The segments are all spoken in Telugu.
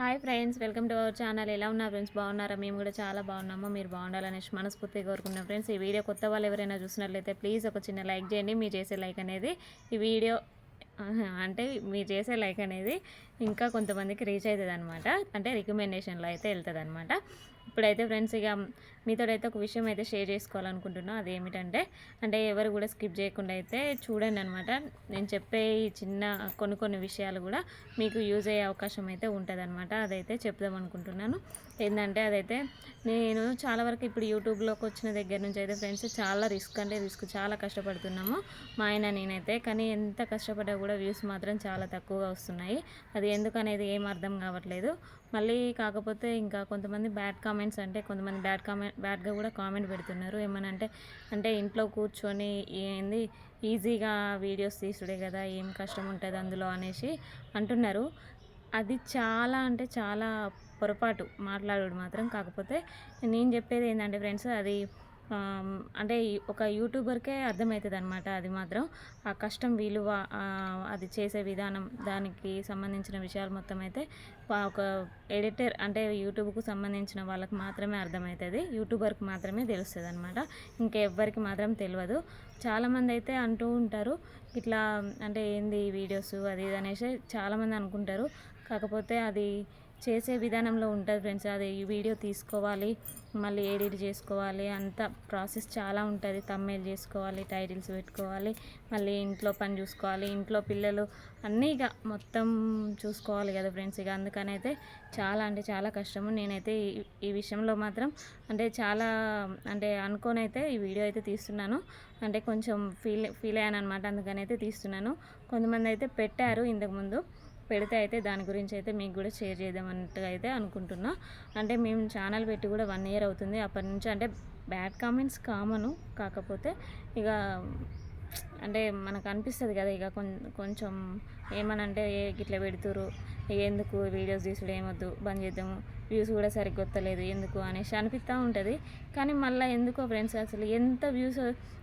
Hi friends welcome to our channel. ఎలా ఉన్నారు ఫ్రెండ్స్? బాగున్నారా? మేము కూడా చాలా బాగున్నాము. మీరు బాగుండాలనేసి మనస్ఫూర్తిగా కోరుకున్నాం ఫ్రెండ్స్. ఈ వీడియో కొత్త వాళ్ళు ఎవరైనా చూసినట్లయితే ప్లీజ్ ఒక చిన్న లైక్ చేయండి. మీరు చేసే లైక్ అనేది ఈ వీడియో అంటే మీరు చేసే లైక్ అనేది ఇంకా కొంతమందికి రీచ్ అవుతుంది అనమాట అంటే రికమెండేషన్లో అయితే వెళ్తుంది అనమాట ఇప్పుడైతే ఫ్రెండ్స్ ఇక మీతోడైతే ఒక విషయం అయితే షేర్ చేసుకోవాలనుకుంటున్నా. అదేమిటంటే అంటే ఎవరు కూడా స్కిప్ చేయకుండా అయితే చూడండి అనమాట నేను చెప్పే ఈ చిన్న కొన్ని కొన్ని విషయాలు కూడా మీకు యూజ్ అయ్యే అవకాశం అయితే ఉంటుంది అనమాట అదైతే చెప్దాం అనుకుంటున్నాను. ఏంటంటే అదైతే నేను చాలా వరకు ఇప్పుడు యూట్యూబ్లోకి వచ్చిన దగ్గర నుంచి అయితే ఫ్రెండ్స్ చాలా రిస్క్ అంటే రిస్క్ చాలా కష్టపడుతున్నాము. మా ఆయన నేనైతే కానీ ఎంత కష్టపడ్డా కూడా వ్యూస్ మాత్రం చాలా తక్కువగా వస్తున్నాయి. అది ఎందుకనేది ఏం అర్థం కావట్లేదు. మళ్ళీ కాకపోతే ఇంకా కొంతమంది బ్యాడ్ కామెంట్స్ అంటే కొంతమంది బ్యాడ్ కామెంట్ బ్యాడ్గా కూడా కామెంట్ పెడుతున్నారు. ఏమనంటే అంటే ఇంట్లో కూర్చొని ఏంది ఈజీగా వీడియోస్ తీసుడే కదా ఏం కష్టం ఉంటుంది అందులో అనేసి అంటున్నారు. అది చాలా అంటే చాలా పొరపాటు మాట్లాడు మాత్రం. కాకపోతే నేను చెప్పేది ఏంటంటే ఫ్రెండ్స్ అది అంటే ఒక యూట్యూబర్కే అర్థమవుతుంది అనమాట అది మాత్రం. ఆ కష్టం విలువ అది చేసే విధానం దానికి సంబంధించిన విషయాలు మొత్తం అయితే ఒక ఎడిటర్ అంటే యూట్యూబ్కు సంబంధించిన వాళ్ళకి మాత్రమే అర్థమవుతుంది యూట్యూబర్కి మాత్రమే తెలుస్తుంది అనమాట ఇంకెవ్వరికి మాత్రం తెలియదు చాలామంది అయితే అంటూ ఉంటారు ఇట్లా అంటే ఏంది వీడియోస్ అది ఇది అనేసి చాలామంది అనుకుంటారు. కాకపోతే అది చేసే విధానంలో ఉంటుంది ఫ్రెండ్స్. అది ఈ వీడియో తీసుకోవాలి మళ్ళీ ఎడిట్ చేసుకోవాలి అంత ప్రాసెస్ చాలా ఉంటుంది. తమ్మేలు చేసుకోవాలి టైటిల్స్ పెట్టుకోవాలి మళ్ళీ ఇంట్లో పని చూసుకోవాలి. ఇంట్లో పిల్లలు అన్నీ ఇక మొత్తం చూసుకోవాలి కదా ఫ్రెండ్స్. ఇక అందుకని అయితే చాలా అంటే చాలా కష్టము. నేనైతే ఈ- ఈ విషయంలో మాత్రం అంటే చాలా అంటే అనుకోని అయితే ఈ వీడియో అయితే తీస్తున్నాను. అంటే కొంచెం ఫీల్ ఫీల్ అయ్యాను అనమాట అందుకని అయితే తీస్తున్నాను. కొంతమంది అయితే పెట్టారు ఇంతకుముందు పెడితే అయితే దాని గురించి అయితే మీకు కూడా షేర్ చేద్దామన్నట్టుగా అయితే అనుకుంటున్నా. అంటే మేము ఛానల్ పెట్టి కూడా వన్ ఇయర్ అవుతుంది. అప్పటి నుంచి అంటే బ్యాడ్ కామెంట్స్ కామను. కాకపోతే ఇక అంటే మనకు అనిపిస్తుంది కదా ఇక కొం- కొంచెం ఏమనంటే ఏ ఇట్లా పెడుతురు ఎందుకు వీడియోస్ తీసుడు ఏమొద్దు బంద్ చేద్దాము వ్యూస్ కూడా సరిగ్గా వస్తలేదు ఎందుకు అనేసి అనిపిస్తూ ఉంటుంది. కానీ మళ్ళీ ఎందుకో ఫ్రెండ్స్ అసలు ఎంత వ్యూస్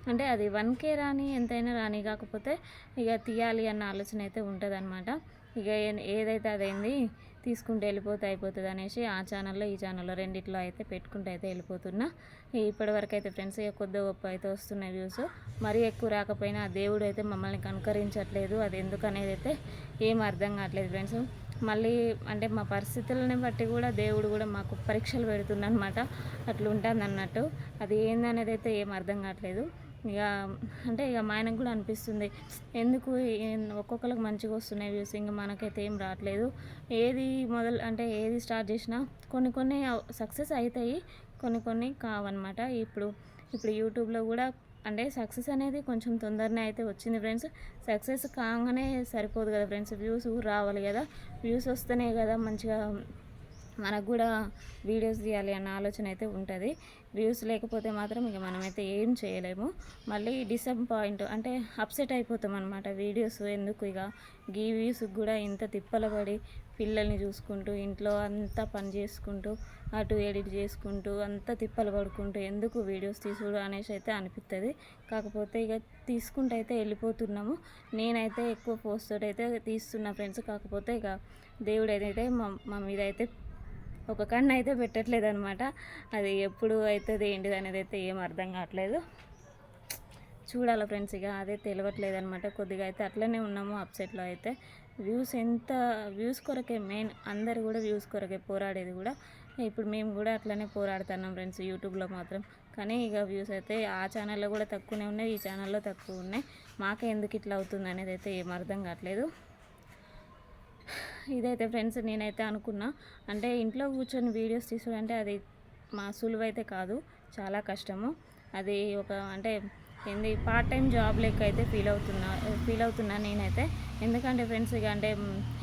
అంటే అది వన్ కే రాని ఎంతైనా రాని కాకపోతే ఇక తీయాలి అన్న ఆలోచన అయితే ఉంటుంది ఇక ఏదైతే అదైంది తీసుకుంటే వెళ్ళిపోతే అయిపోతుంది అనేసి ఆ ఛానల్లో ఈ ఛానల్లో రెండిట్లో అయితే పెట్టుకుంటూ అయితే వెళ్ళిపోతున్నా. ఇప్పటివరకు అయితే ఫ్రెండ్స్ ఇక కొద్ది గొప్ప అయితే వస్తున్నాయి వ్యూస్. మరీ ఎక్కువ రాకపోయినా ఆ దేవుడు అయితే మమ్మల్ని కనుకరించట్లేదు. అది ఎందుకు అనేది అయితే ఏం అర్థం కావట్లేదు ఫ్రెండ్స్. మళ్ళీ అంటే మా పరిస్థితులని బట్టి కూడా దేవుడు కూడా మాకు పరీక్షలు పెడుతుందనమాట అట్లా ఉంటుంది అన్నట్టు అది ఏందనేది అయితే ఏం అర్థం కావట్లేదు. ఇక అంటే ఇక మా ఆయనకు కూడా అనిపిస్తుంది. ఎందుకు ఒక్కొక్కరికి మంచిగా వస్తున్నాయి వ్యూస్ ఇంకా మనకైతే ఏం రావట్లేదు. ఏది మొదలు అంటే ఏది స్టార్ట్ చేసినా కొన్ని కొన్ని సక్సెస్ అవుతాయి కొన్ని కొన్ని కావన్నమాట. ఇప్పుడు ఇప్పుడు యూట్యూబ్లో కూడా అంటే సక్సెస్ అనేది కొంచెం తొందరనే అయితే వచ్చింది ఫ్రెండ్స్. సక్సెస్ కాగానే సరిపోదు కదా ఫ్రెండ్స్ వ్యూస్ రావాలి కదా. వ్యూస్ వస్తేనే కదా మంచిగా మనకు కూడా వీడియోస్ తీయాలి అన్న ఆలోచన అయితే ఉంటుంది. వ్యూస్ లేకపోతే మాత్రం ఇక మనమైతే ఏం చేయలేము. మళ్ళీ డిసప్పాయింట్ అంటే అప్సెట్ అయిపోతాం అనమాట వీడియోస్ ఎందుకు ఇక? గీ వ్యూస్కి కూడా ఇంత తిప్పలబడి పిల్లల్ని చూసుకుంటూ ఇంట్లో అంతా పని చేసుకుంటూ అటు ఎడిట్ చేసుకుంటూ అంతా తిప్పలు పడుకుంటూ ఎందుకు వీడియోస్ తీసుడు అనేసి అయితే అనిపిస్తుంది కాకపోతే ఇక తీసుకుంటూ అయితే వెళ్ళిపోతున్నాము. నేనైతే ఎక్కువ పోస్ట్ తోటి అయితే తీస్తున్నా ఫ్రెండ్స్ కాకపోతే ఇక దేవుడు ఏదైతే మా మా మీద అయితే ఒక కన్ను అయితే పెట్టట్లేదు అనమాట అది ఎప్పుడు అవుతుంది ఏంటిది అనేది అయితే ఏం అర్థం కావట్లేదు. చూడాలి ఫ్రెండ్స్ ఇక అదే తెలియట్లేదు అనమాట కొద్దిగా అయితే అట్లనే ఉన్నాము అప్సెట్లో అయితే. వ్యూస్ ఎంత వ్యూస్ కొరకే మెయిన్ అందరు కూడా వ్యూస్ కొరకే పోరాడేది కూడా. ఇప్పుడు మేము కూడా అట్లనే పోరాడుతున్నాం ఫ్రెండ్స్ యూట్యూబ్లో మాత్రం. కానీ ఇక వ్యూస్ అయితే ఆ ఛానల్లో కూడా తక్కువనే ఉన్నాయి ఈ ఛానల్లో తక్కువ ఉన్నాయి. మాకే ఎందుకు ఇట్లా అవుతుంది అనేది అయితే ఏం అర్థం కావట్లేదు. ఇదైతే ఫ్రెండ్స్ నేనైతే అనుకున్నా. అంటే ఇంట్లో కూర్చొని వీడియోస్ తీసుకుంటే అది మా సులువైతే కాదు చాలా కష్టము. అది ఒక అంటే ఏంది పార్ట్ టైం జాబ్ లెక్క అయితే ఫీల్ అవుతున్నా ఫీల్ అవుతున్నా నేనైతే. ఎందుకంటే ఫ్రెండ్స్ ఇక అంటే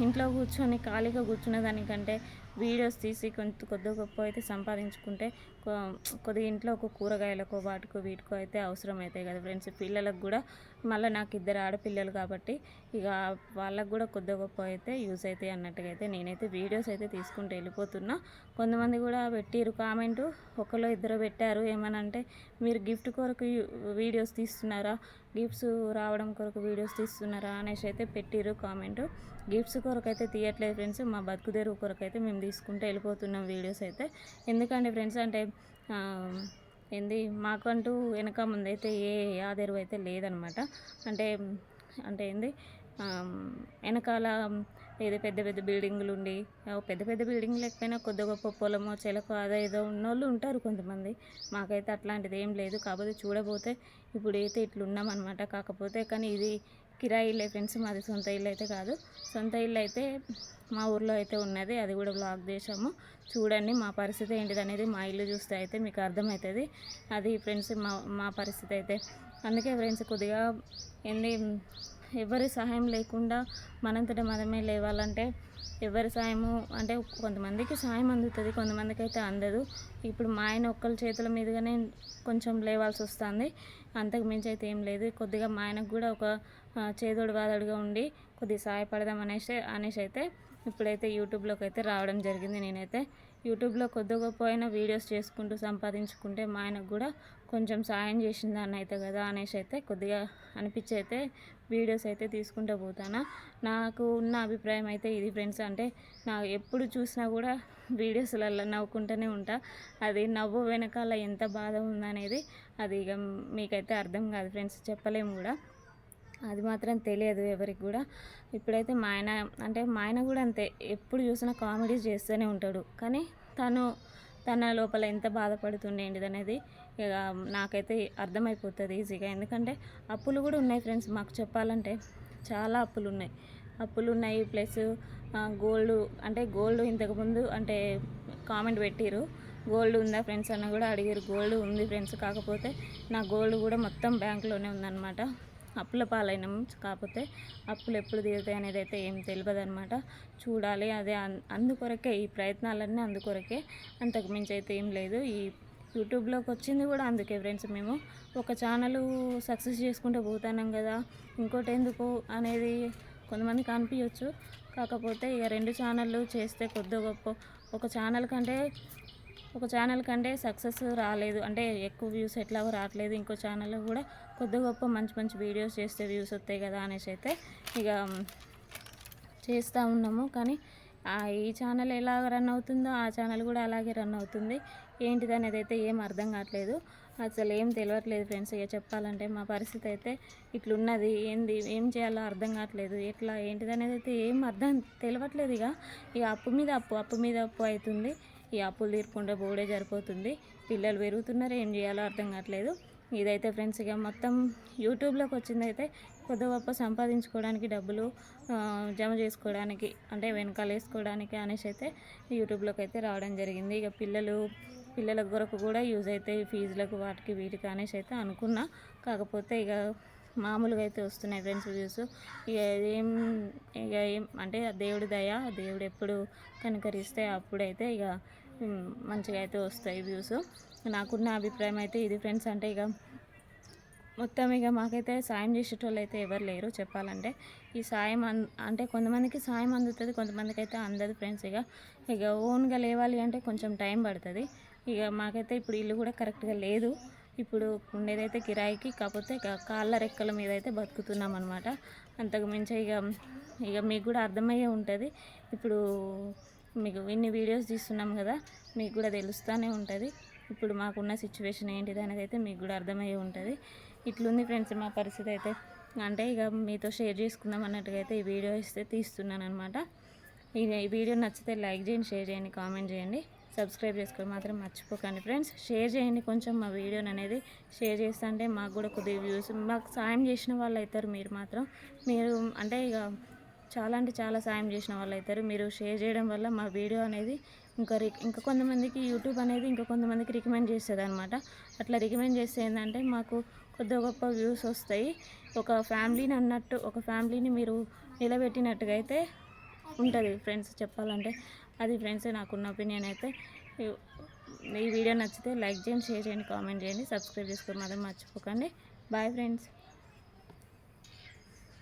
ఇంట్లో కూర్చొని ఖాళీగా కూర్చున్న దానికంటే వీడియోస్ తీసి కొంత కొద్ది గొప్ప అయితే సంపాదించుకుంటే కొ- కొద్దిగా ఇంట్లో ఒక కూరగాయలకో వాటికో వీటికో అయితే అవసరం అవుతాయి కదా ఫ్రెండ్స్ పిల్లలకు కూడా మళ్ళీ నాకు ఇద్దరు ఆడపిల్లలు కాబట్టి ఇక వాళ్ళకు కూడా కొద్ది గొప్ప అయితే యూస్ అవుతాయి అన్నట్టుగా అయితే నేనైతే వీడియోస్ అయితే తీసుకుంటూ వెళ్ళిపోతున్నా. కొంతమంది కూడా పెట్టారు కామెంట్ ఒకళ్ళు ఇద్దరు పెట్టారు. ఏమనంటే మీరు గిఫ్ట్ కొరకు వీడియోస్ తీస్తున్నారా? గిఫ్ట్స్ రావడం కొరకు వీడియోస్ తీస్తున్నారా అనేసి అయితే పెట్టిరు కామెంట్. గిఫ్ట్స్ కొరకు అయితే తీయట్లేదు ఫ్రెండ్స్. మా బతుకుదేరు కొరకు అయితే మేము తీసుకుంటూ వెళ్ళిపోతున్నాం వీడియోస్ అయితే. ఎందుకంటే ఫ్రెండ్స్ అంటే ఏంది మాకంటూ వెనక ముందైతే ఏ ఆదెరువు అయితే లేదనమాట. అంటే అంటే ఏంది వెనకాల ఏదో పెద్ద పెద్ద బిల్డింగులు ఉండి పెద్ద పెద్ద బిల్డింగ్ లేకపోయినా కొద్ది గొప్ప పొలమో చెలకో అదో ఏదో ఉన్నోళ్ళు ఉంటారు కొంతమంది. మాకైతే అట్లాంటిది ఏం లేదు. కాకపోతే చూడబోతే ఇప్పుడు అయితే ఇట్లున్నామన్నమాట కాకపోతే కానీ ఇది కిరాయి ఇల్లే ఫ్రెండ్స్ మాది సొంత ఇల్లు అయితే కాదు. సొంత ఇల్లు అయితే మా ఊర్లో అయితే ఉన్నది. అది కూడా బ్లాక్ చేసాము చూడండి మా పరిస్థితి ఏంటిది అనేది మా ఇల్లు చూస్తే అయితే మీకు అర్థమవుతుంది. అది ఫ్రెండ్స్ మా మా పరిస్థితి అయితే. అందుకే ఫ్రెండ్స్ కొద్దిగా ఎన్ని ఎవరి సహాయం లేకుండా మనంతట మనమే లేవాలంటే ఎవరి సాయము అంటే కొంతమందికి సాయం అందుతుంది కొంతమందికి అయితే అందదు. ఇప్పుడు మా ఆయన ఒక్కరి చేతుల మీదుగానే కొంచెం లేవాల్సి వస్తుంది. అంతకు మించి అయితే ఏం లేదు. కొద్దిగా మా ఆయనకు కూడా ఒక చేదోడు వాదడుగా ఉండి కొద్దిగా సహాయపడదాం అనేసి అనేసి అయితే ఇప్పుడైతే యూట్యూబ్లోకి అయితే రావడం జరిగింది నేనైతే. యూట్యూబ్లో కొద్ది గొప్ప వీడియోస్ చేసుకుంటూ సంపాదించుకుంటే మా ఆయనకు కూడా కొంచెం సాయం చేసింది అయితే కదా అనేసి అయితే కొద్దిగా అనిపించి అయితే వీడియోస్ అయితే తీసుకుంటూ పోతాను? నాకు ఉన్న అభిప్రాయం అయితే ఇది ఫ్రెండ్స్. అంటే నా ఎప్పుడు చూసినా కూడా వీడియోస్లలో నవ్వుకుంటూనే ఉంటా. అది నవ్వు వెనకాల ఎంత బాధ ఉందనేది అది ఇక మీకైతే అర్థం కాదు ఫ్రెండ్స్. చెప్పలేము కూడా. అది మాత్రం తెలియదు ఎవరికి కూడా. ఇప్పుడైతే మా ఆయన అంటే మా ఆయన కూడా అంతే. ఎప్పుడు చూసినా కామెడీస్ చేస్తూనే ఉంటాడు. కానీ తను తన లోపల ఎంత బాధపడుతుండేది అనేది ఇక నాకైతే అర్థమైపోతుంది ఈజీగా. ఎందుకంటే అప్పులు కూడా ఉన్నాయి ఫ్రెండ్స్. మాకు చెప్పాలంటే చాలా అప్పులు ఉన్నాయి. అప్పులు ఉన్నాయి ప్లస్ గోల్డ్ అంటే గోల్డ్ ఇంతకుముందు అంటే కామెంట్ పెట్టిరు. గోల్డ్ ఉందా ఫ్రెండ్స్ అన్న కూడా అడిగారు. గోల్డ్ ఉంది ఫ్రెండ్స్. కాకపోతే నా గోల్డ్ కూడా మొత్తం బ్యాంక్లోనే ఉందన్నమాట. అప్పుల పాలైనాం. కాకపోతే అప్పులు ఎప్పుడు తీరుతాయి అనేది అయితే ఏం తెలియదు అనమాట చూడాలి. అదే అన్- అందుకొరకే ఈ ప్రయత్నాలన్నీ అందుకొరకే అంతకు మించి అయితే ఏం లేదు. ఈ యూట్యూబ్లోకి వచ్చింది కూడా అందుకే ఫ్రెండ్స్ మేము. ఒక ఛానల్ సక్సెస్ చేసుకుంటూ పోతున్నాం కదా ఇంకోటి ఎందుకు అనేది కొంతమందికి అనిపించవచ్చు కాకపోతే ఇక రెండు ఛానళ్ళు చేస్తే కొద్ది గొప్ప. ఒక ఛానల్ కంటే ఒక ఛానల్ కంటే సక్సెస్ రాలేదు. అంటే ఎక్కువ వ్యూస్ ఎట్లాగో రావట్లేదు. ఇంకో ఛానల్ కూడా కొద్ది గొప్ప మంచి మంచి వీడియోస్ చేస్తే వ్యూస్ వస్తాయి కదా అనేసి అయితే ఇక చేస్తూ ఉన్నాము. కానీ ఈ ఛానల్ ఎలా రన్ అవుతుందో ఆ ఛానల్ కూడా అలాగే రన్ అవుతుంది. ఏంటిది అనేది అయితే ఏం అర్థం కావట్లేదు. అసలు ఏం తెలియట్లేదు ఫ్రెండ్స్. ఇక చెప్పాలంటే మా పరిస్థితి అయితే ఇట్లున్నది. ఏంది ఏం చేయాలో అర్థం కావట్లేదు. ఎట్లా ఏంటిది అనేది అయితే ఏం అర్థం తెలియట్లేదు ఇక. ఇక అప్పు మీద అప్పు అప్పు మీద అప్పు అవుతుంది. ఈ అప్పులు తీర్పుకుంటే బోడే సరిపోతుంది. పిల్లలు పెరుగుతున్నారు ఏం చేయాలో అర్థం కావట్లేదు. ఇదైతే ఫ్రెండ్స్ ఇక మొత్తం యూట్యూబ్లోకి వచ్చింది అయితే కొద్ది గొప్ప సంపాదించుకోవడానికి డబ్బులు జమ చేసుకోవడానికి అంటే వెనకాల వేసుకోవడానికి అనేసి అయితే యూట్యూబ్లోకి అయితే రావడం జరిగింది. ఇక పిల్లలు పిల్లల కొరకు కూడా యూజ్ అవుతాయి ఫీజులకు వాటికి వీటికి అనేసి అయితే అనుకున్నా. కాకపోతే ఇక మామూలుగా అయితే వస్తున్నాయి ఫ్రెండ్స్ వ్యూస్. ఇక ఏం ఇక ఏం అంటే దేవుడి దయ దేవుడు ఎప్పుడు కనుకరిస్తే అప్పుడైతే ఇక మంచిగా అయితే వస్తాయి వ్యూస్. నాకున్న అభిప్రాయం అయితే ఇది ఫ్రెండ్స్ అంటే ఇక మొత్తం ఇక మాకైతే సాయం చేసేటోళ్ళు అయితే ఎవరు లేరు చెప్పాలంటే. ఈ సాయం అన్ అంటే కొంతమందికి సాయం అందుతుంది కొంతమందికి అయితే అందదు ఫ్రెండ్స్ ఇక ఇక ఓన్గా లేవాలి అంటే కొంచెం టైం పడుతుంది. ఇక మాకైతే ఇప్పుడు ఇల్లు కూడా కరెక్ట్గా లేదు. ఇప్పుడు ఉండేదైతే కిరాయికి కాకపోతే ఇక కాళ్ళ రెక్కల మీద అయితే బతుకుతున్నాం అనమాట అంతకు మించి ఇక ఇక మీకు కూడా అర్థమయ్యే ఉంటుంది. ఇప్పుడు మీకు ఇన్ని వీడియోస్ తీస్తున్నాం కదా మీకు కూడా తెలుస్తూనే ఉంటుంది. ఇప్పుడు మాకున్న సిచ్యువేషన్ ఏంటిది అనేది అయితే మీకు కూడా అర్థమయ్యే ఉంటుంది. ఇట్లుంది ఫ్రెండ్స్ మా పరిస్థితి అయితే. అంటే ఇక మీతో షేర్ చేసుకుందాం అన్నట్టుగా అయితే ఈ వీడియో ఇస్తే తీస్తున్నాను అనమాట ఇక ఈ వీడియో నచ్చితే లైక్ చేయండి షేర్ చేయండి కామెంట్ చేయండి. సబ్స్క్రైబ్ చేసుకోవడం మాత్రం మర్చిపోకండి ఫ్రెండ్స్. షేర్ చేయండి కొంచెం మా వీడియోని అనేది. షేర్ చేస్తా అంటే మాకు కూడా కొద్దిగా వ్యూస్ మాకు సాయం చేసిన వాళ్ళు అవుతారు మీరు మాత్రం. మీరు అంటే ఇక చాలా అంటే చాలా సాయం చేసిన వాళ్ళు అవుతారు. మీరు షేర్ చేయడం వల్ల మా వీడియో అనేది ఇంకా ఇంకా కొంతమందికి యూట్యూబ్ అనేది ఇంకా కొంతమందికి రికమెండ్ చేస్తుంది అనమాట అట్లా రికమెండ్ చేస్తే ఏంటంటే మాకు కొద్ది గొప్ప వ్యూస్ వస్తాయి. ఒక ఫ్యామిలీని అన్నట్టు ఒక ఫ్యామిలీని మీరు నిలబెట్టినట్టుగా అయితే ఉంటుంది ఫ్రెండ్స్ చెప్పాలంటే. అది ఫ్రెండ్స్ నాకున్న ఒపీనియన్ అయితే ఈ- వీడియో నచ్చితే లైక్ చేయండి షేర్ చేయండి కామెంట్ చేయండి సబ్స్క్రైబ్ చేసుకోవడం మాత్రం మర్చిపోకండి. Bye friends.